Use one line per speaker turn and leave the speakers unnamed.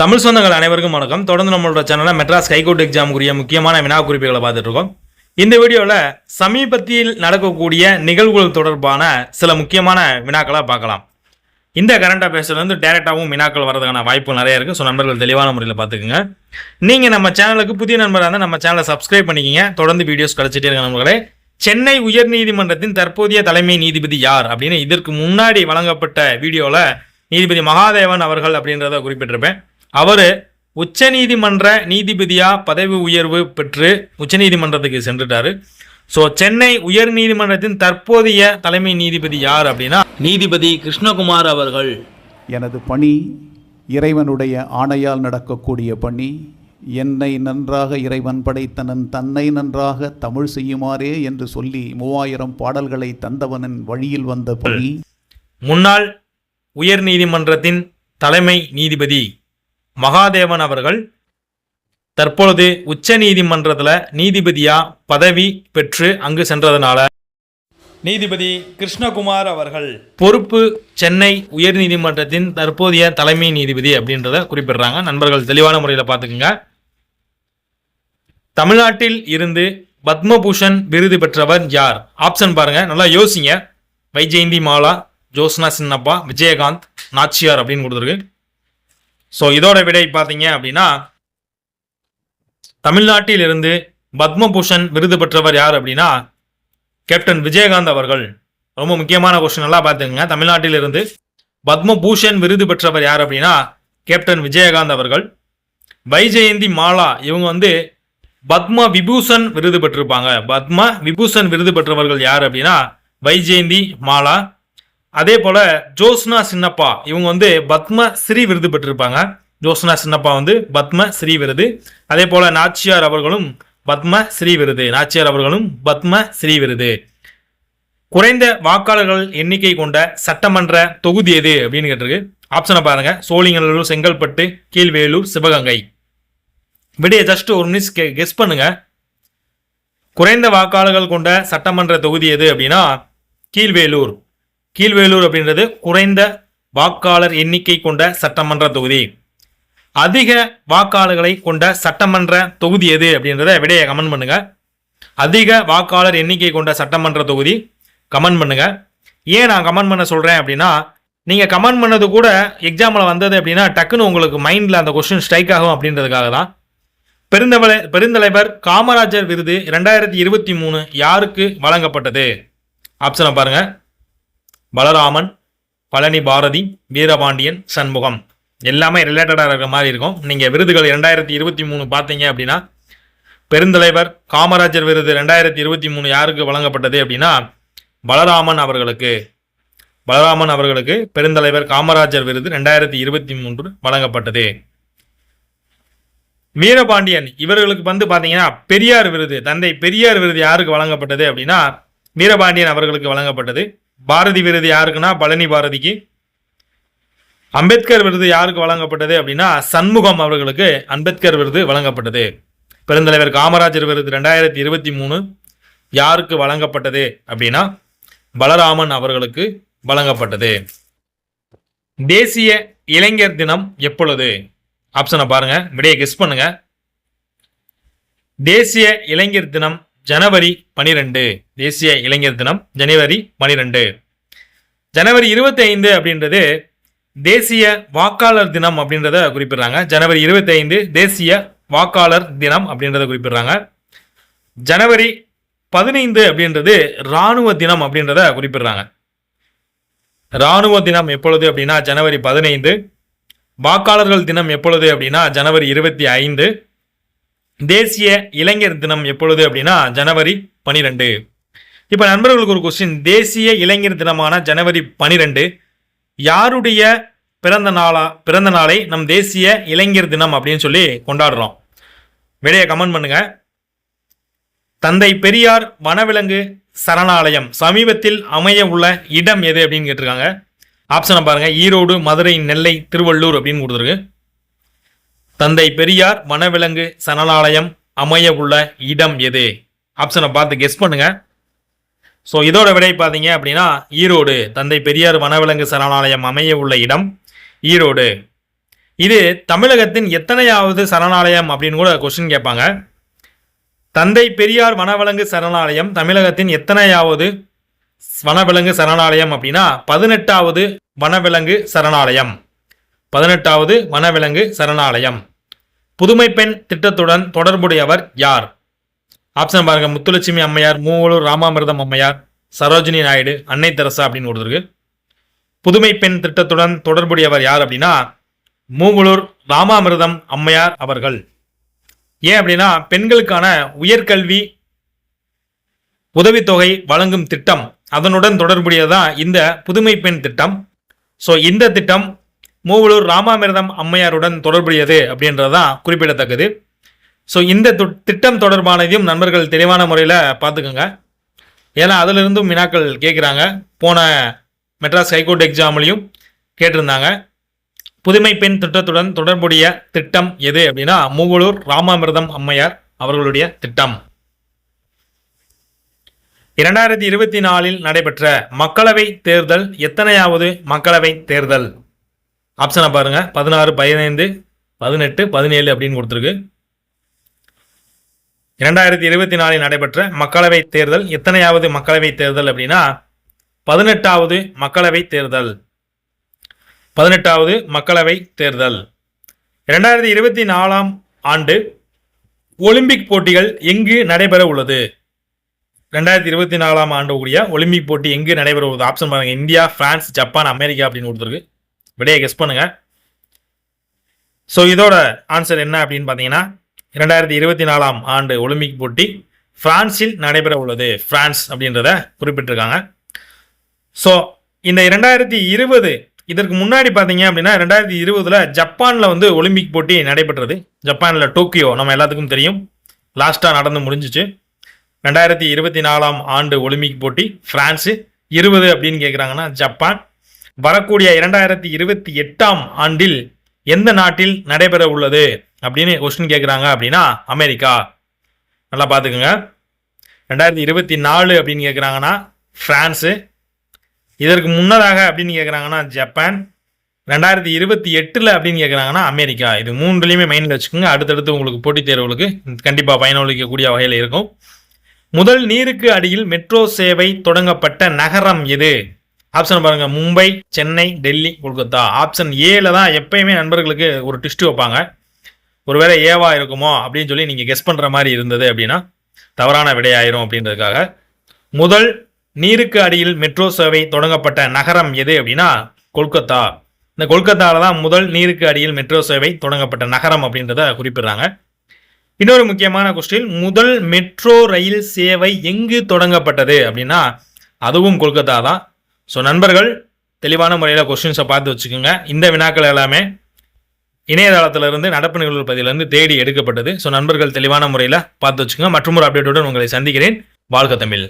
தமிழ் சொந்தங்கள் அனைவருக்கும் வணக்கம். தொடர்ந்து நம்மளோட சேனலில் மெட்ராஸ் ஹைகோர்ட் எக்ஸாமுக்குரிய முக்கியமான வினா குறிப்புகளை பார்த்துட்டு இருக்கோம். இந்த வீடியோவில் சமீபத்தில் நடக்கக்கூடிய நிகழ்வுகள் தொடர்பான சில முக்கியமான வினாக்களை பார்க்கலாம். இந்த கரண்ட் அஃபேர்ஸ்லேருந்து டேரெக்டாகவும் வினாக்கள் வரதுக்கான வாய்ப்பு நிறைய இருக்குது ஸோ நண்பர்கள் தெளிவான முறையில் பார்த்துக்குங்க. நீங்கள் நம்ம சேனலுக்கு புதிய நண்பராக இருந்தால் நம்ம சேனலை சப்ஸ்கிரைப் பண்ணிக்கிங்க. தொடர்ந்து வீடியோஸ் கிடச்சிட்டே இருக்க நண்பர்களே. சென்னை உயர்நீதிமன்றத்தின் தற்போதைய தலைமை நீதிபதி யார் அப்படின்னு இதற்கு முன்னாடி வழங்கப்பட்ட வீடியோவில் நீதிபதி மகாதேவன் அவர்கள் அப்படின்றத குறிப்பிட்டிருப்பேன். அவர் உச்சநீதிமன்ற நீதிபதியா பதவி உயர்வு பெற்று உச்சநீதிமன்றத்துக்கு சென்றுட்டாரு. ஸோ சென்னை உயர்நீதிமன்றத்தின் தற்போதைய தலைமை நீதிபதி யார் அப்படின்னா நீதிபதி கிருஷ்ணகுமார் அவர்கள்.
எனது பணி இறைவனுடைய ஆணையால் நடக்கக்கூடிய பணி. என்னை நன்றாக இறைவன் படைத்தனன் தன்னை நன்றாக தமிழ் செய்யுமாறே என்று சொல்லி மூவாயிரம் பாடல்களை தந்தவனின் வழியில் வந்த பணி.
முன்னாள் உயர்நீதிமன்றத்தின் தலைமை நீதிபதி மகாதேவன் அவர்கள் தற்பொழுது உச்ச நீதிமன்றத்தில் நீதிபதியாக பதவி பெற்று அங்கு சென்றதனால நீதிபதி கிருஷ்ணகுமார் அவர்கள் பொறுப்பு சென்னை உயர்நீதிமன்றத்தின் தற்போதைய தலைமை நீதிபதி அப்படின்றத குறிப்பிடுறாங்க. நண்பர்கள் தெளிவான முறையில் பார்த்துக்குங்க. தமிழ்நாட்டில் இருந்து பத்மபூஷன் விருது பெற்றவர் யார்? ஆப்ஷன் பாருங்க. நல்லா யோசிங்க. வைஜெயந்தி மாலா ஜோஸ்னா சின்னப்பா விஜயகாந்த் நாச்சியார் அப்படின்னு கொடுத்துருக்கு. ஸோ இதோட விடை பார்த்தீங்க அப்படின்னா தமிழ்நாட்டில் இருந்து பத்மபூஷன் விருது பெற்றவர் யார் அப்படின்னா கேப்டன் விஜயகாந்த் அவர்கள். ரொம்ப முக்கியமான கொஸ்டின் எல்லாம் பார்த்துக்கங்க. தமிழ்நாட்டில் இருந்து பத்மபூஷன் விருது பெற்றவர் யார் அப்படின்னா கேப்டன் விஜயகாந்த் அவர்கள். வைஜெயந்தி மாலா இவங்க வந்து பத்ம விபூஷன் விருது பெற்றிருப்பாங்க. பத்ம விபூஷன் விருது பெற்றவர்கள் யார் அப்படின்னா வைஜெயந்தி மாலா அதே போல ஜோஸ்னா சின்னப்பா இவங்க வந்து பத்ம ஸ்ரீ விருது பெற்றிருப்பாங்க. ஜோஸ்னா சின்னப்பா வந்து பத்ம ஸ்ரீ விருது. அதே போல நாச்சியார் அவர்களும் பத்ம ஸ்ரீ விருது. நாச்சியார் அவர்களும் பத்ம ஸ்ரீ விருது. குறைந்த வாக்காளர்கள் எண்ணிக்கை கொண்ட சட்டமன்ற தொகுதி எது அப்படின்னு கேட்டிருக்கு. ஆப்ஷனை பாருங்க. சோழிங்கநல்லூர் செங்கல்பட்டு கீழ்வேலூர் சிவகங்கை. விடைய ஜஸ்ட் ஒரு மினிட்ஸ் கெஸ் பண்ணுங்க. குறைந்த வாக்காளர்கள் கொண்ட சட்டமன்ற தொகுதி எது அப்படின்னா கீழ்வேலூர். கீழ்வேலூர் அப்படின்றது குறைந்த வாக்காளர் எண்ணிக்கை கொண்ட சட்டமன்ற தொகுதி. அதிக வாக்காளர்களை கொண்ட சட்டமன்ற தொகுதி எது அப்படின்றத விடையை கமெண்ட் பண்ணுங்க. அதிக வாக்காளர் எண்ணிக்கை கொண்ட சட்டமன்ற தொகுதி கமெண்ட் பண்ணுங்க. ஏன் நான் கமெண்ட் பண்ண சொல்கிறேன் அப்படின்னா நீங்கள் கமெண்ட் பண்ணது கூட எக்ஸாமில் வந்தது அப்படின்னா டக்குன்னு உங்களுக்கு மைண்டில் அந்த கொஸ்டின் ஸ்ட்ரைக் ஆகும் அப்படின்றதுக்காக தான். பெருந்தவளை பெருந்தலைவர் காமராஜர் விருது ரெண்டாயிரத்தி இருபத்தி மூணு யாருக்கு வழங்கப்பட்டது? ஆப்ஷனை பாருங்கள் பலராமன் பழனி பாரதி வீரபாண்டியன் சண்முகம். எல்லாமே ரிலேட்டடாக இருக்கிற மாதிரி இருக்கும். நீங்கள் விருதுகள் ரெண்டாயிரத்தி இருபத்தி மூணு பார்த்தீங்க அப்படின்னா பெருந்தலைவர் காமராஜர் விருது ரெண்டாயிரத்தி இருபத்தி மூணு யாருக்கு வழங்கப்பட்டது அப்படின்னா பலராமன் அவர்களுக்கு பலராமன் அவர்களுக்கு பெருந்தலைவர் காமராஜர் விருது ரெண்டாயிரத்தி இருபத்தி மூன்று வழங்கப்பட்டது. வீரபாண்டியன் இவர்களுக்கு வந்து பார்த்தீங்கன்னா பெரியார் விருது தந்தை பெரியார் விருது யாருக்கு வழங்கப்பட்டது அப்படின்னா வீரபாண்டியன் அவர்களுக்கு வழங்கப்பட்டது. பாரதி விருது யாருக்குன்னா பழனி பாரதிக்கு. அம்பேத்கர் விருது யாருக்கு வழங்கப்பட்டது அப்படின்னா சண்முகம் அவர்களுக்கு அம்பேத்கர் விருது வழங்கப்பட்டது. பெருந்தலைவர் காமராஜர் விருது ரெண்டாயிரத்தி இருபத்தி மூணு யாருக்கு வழங்கப்பட்டது அப்படின்னா பலராமன் அவர்களுக்கு வழங்கப்பட்டது. தேசிய இளைஞர் தினம் எப்பொழுது? ஆப்ஷனை பாருங்க. விடையை கெஸ் பண்ணுங்க. தேசிய இளைஞர் தினம் ஜனவரி பனிரெண்டு தேசிய இளைஞர் தினம் ஜனவரி பனிரெண்டு. ஜனவரி இருபத்தி ஐந்து அப்படின்றது தேசிய வாக்காளர் தினம் அப்படின்றத குறிப்பிடுறாங்க. ஜனவரி இருபத்தி ஐந்து தேசிய வாக்காளர் தினம் அப்படின்றத குறிப்பிடுறாங்க. ஜனவரி பதினைந்து அப்படின்றது இராணுவ தினம் அப்படின்றத குறிப்பிடுறாங்க. இராணுவ தினம் எப்பொழுது அப்படின்னா ஜனவரி பதினைந்து. வாக்காளர்கள் தினம் எப்பொழுது அப்படின்னா ஜனவரி இருபத்தி ஐந்து. தேசிய இளைஞர் தினம் எப்பொழுது அப்படின்னா ஜனவரி பனிரெண்டு. இப்போ நண்பர்களுக்கு ஒரு கொஸ்டின் தேசிய இளைஞர் தினமான ஜனவரி பனிரெண்டு. யாருடைய பிறந்த நாளா பிறந்த நாளை நம் தேசிய இளைஞர் தினம் அப்படின்னு சொல்லி கொண்டாடுறோம். விடையை கமெண்ட் பண்ணுங்க. தந்தை பெரியார் வனவிலங்கு சரணாலயம். சமீபத்தில் அமைய உள்ள இடம் எது அப்படின்னு கேட்டிருக்காங்க. ஆப்ஷனை பாருங்கள் ஈரோடு மதுரை நெல்லை திருவள்ளூர் அப்படின்னு கொடுத்துருக்கு. தந்தை பெரியார் வனவிலங்கு சரணாலயம் அமைய உள்ள இடம் எது? ஆப்ஷனை பார்த்து கெஸ் பண்ணுங்க. ஸோ இதோட விடை பார்த்தீங்க அப்படின்னா ஈரோடு. தந்தை பெரியார் வனவிலங்கு சரணாலயம் அமைய உள்ள இடம் ஈரோடு. இது தமிழகத்தின் எத்தனையாவது சரணாலயம் அப்படின்னு கூட கொஸ்டின் கேட்பாங்க. தந்தை பெரியார் வனவிலங்கு சரணாலயம் தமிழகத்தின் எத்தனையாவது வனவிலங்கு சரணாலயம் அப்படின்னா பதினெட்டாவது வனவிலங்கு சரணாலயம் பதினெட்டாவது வனவிலங்கு சரணாலயம். புதுமை பெண் திட்டத்துடன் தொடர்புடையவர் யார்? ஆப்ஷன் பாருங்க. முத்துலட்சுமி அம்மையார் மூவலூர் ராமாமிர்தம் அம்மையார் சரோஜினி நாயுடு அன்னை தெரசா அப்படின்னு கொடுத்துருக்கு புதுமை பெண் திட்டத்துடன் தொடர்புடையவர் யார் அப்படின்னா மூவலூர் ராமாமிர்தம் அம்மையார் அவர்கள். ஏன் அப்படின்னா பெண்களுக்கான உயர்கல்வி உதவித்தொகை வழங்கும் திட்டம் அதனுடன் தொடர்புடையதான் இந்த புதுமை பெண் திட்டம். ஸோ இந்த திட்டம் மூவலூர் ராமாமிர்தம் அம்மையாருடன் தொடர்புடையது அப்படின்றதான் குறிப்பிடத்தக்கது. ஸோ இந்த திட்டம் தொடர்பானதையும் நண்பர்கள் தெளிவான முறையில் பார்த்துக்கோங்க. ஏன்னா அதிலிருந்தும் வினாக்கள் கேட்குறாங்க. போன மெட்ராஸ் ஹைகோர்ட் எக்ஸாம்லையும் கேட்டிருந்தாங்க. புதுமை பெண் திட்டத்துடன் தொடர்புடைய திட்டம் எது அப்படின்னா மூவலூர் ராமாமிர்தம் அம்மையார் அவர்களுடைய திட்டம். இரண்டாயிரத்தி இருபத்தி நாலில் நடைபெற்ற மக்களவை தேர்தல் எத்தனையாவது மக்களவை தேர்தல்? ஆப்ஷனை பாருங்கள் பதினாறு பதினைந்து பதினெட்டு பதினேழு அப்படின்னு கொடுத்துருக்கு. இரண்டாயிரத்தி இருபத்தி நாலில் நடைபெற்ற மக்களவை தேர்தல் எத்தனையாவது மக்களவை தேர்தல் அப்படின்னா பதினெட்டாவது மக்களவை தேர்தல். பதினெட்டாவது மக்களவை தேர்தல். இரண்டாயிரத்தி இருபத்தி நாலாம் ஆண்டு ஒலிம்பிக் போட்டிகள் எங்கு நடைபெற உள்ளது? ரெண்டாயிரத்தி இருபத்தி நாலாம் ஆண்டு கூடிய ஒலிம்பிக் போட்டி எங்கு நடைபெற உள்ளது? ஆப்ஷன் பாருங்கள் இந்தியா பிரான்ஸ் ஜப்பான் அமெரிக்கா அப்படின்னு கொடுத்துருக்கு. விடையை கெஸ் பண்ணுங்க. ஸோ இதோட ஆன்சர் என்ன அப்படின்னு பார்த்தீங்கன்னா இரண்டாயிரத்தி இருபத்தி நாலாம் ஆண்டு ஒலிம்பிக் போட்டி பிரான்சில் நடைபெற உள்ளது. பிரான்ஸ் அப்படின்றத குறிப்பிட்டிருக்காங்க. ஸோ இந்த இரண்டாயிரத்தி இருபது இதற்கு முன்னாடி பார்த்தீங்க அப்படின்னா ரெண்டாயிரத்தி இருபதில் ஜப்பானில் வந்து ஒலிம்பிக் போட்டி நடைபெற்றது. ஜப்பானில் டோக்கியோ நம்ம எல்லாத்துக்கும் தெரியும். லாஸ்ட்டாக நடந்து முடிஞ்சிச்சு. ரெண்டாயிரத்தி இருபத்தி நாலாம் ஆண்டு ஒலிம்பிக் போட்டி ஃப்ரான்ஸு இருபது அப்படின்னு கேட்குறாங்கன்னா ஜப்பான். வரக்கூடிய இரண்டாயிரத்தி இருபத்தி எட்டாம் ஆண்டில் எந்த நாட்டில் நடைபெற உள்ளது அப்படின்னு கொஸ்டின் கேட்குறாங்க அப்படின்னா அமெரிக்கா. நல்லா பார்த்துக்குங்க. ரெண்டாயிரத்தி இருபத்தி நாலு அப்படின்னு கேட்குறாங்கன்னா ஃப்ரான்ஸு இதற்கு முன்னதாக அப்படின்னு கேட்குறாங்கன்னா ஜப்பான். ரெண்டாயிரத்தி இருபத்தி எட்டில் அப்படின்னு கேட்குறாங்கன்னா அமெரிக்கா. இது மூன்றுலையுமே மைண்டில் வச்சுக்கோங்க. அடுத்தடுத்து உங்களுக்கு போட்டித் தேர்வுகளுக்கு கண்டிப்பாக பயனளிக்கக்கூடிய வகையில் இருக்கும். முதல் நீருக்கு அடியில் மெட்ரோ சேவை தொடங்கப்பட்ட நகரம் எது? ஆப்ஷன் பாருங்க. மும்பை சென்னை டெல்லி கொல்கத்தா. ஆப்ஷன் ஏல தான் எப்பயுமே நண்பர்களுக்கு ஒரு டிஸ்ட் வைப்பாங்க. ஒருவேளை ஏவா இருக்குமோ அப்படின்னு சொல்லி நீங்கள் கெஸ் பண்ணுற மாதிரி இருந்தது அப்படின்னா தவறான விடையாயிரும் அப்படின்றதுக்காக. முதல் நீருக்கு அடியில் மெட்ரோ சேவை தொடங்கப்பட்ட நகரம் எது அப்படின்னா கொல்கத்தா. இந்த கொல்கத்தாவில் தான் முதல் நீருக்கு அடியில் மெட்ரோ சேவை தொடங்கப்பட்ட நகரம் அப்படின்றத குறிப்பிடுறாங்க. இன்னொரு முக்கியமான கொஸ்டின் முதல் மெட்ரோ ரயில் சேவை எங்கு தொடங்கப்பட்டது அப்படின்னா அதுவும் கொல்கத்தா தான். ஸோ நண்பர்கள் தெளிவான முறையில் கொஸ்டின்ஸை பார்த்து வச்சுக்கோங்க. இந்த வினாக்கள் எல்லாமே இணையதளத்திலிருந்து நடப்பு நிகழ்வு பதிலிருந்து தேடி எடுக்கப்பட்டது. ஸோ நண்பர்கள் தெளிவான முறையில் பார்த்து வச்சுக்கோங்க. மற்றும் ஒரு அப்டேட்டுடன் உங்களை சந்திக்கிறேன். வாழ்க தமிழ்.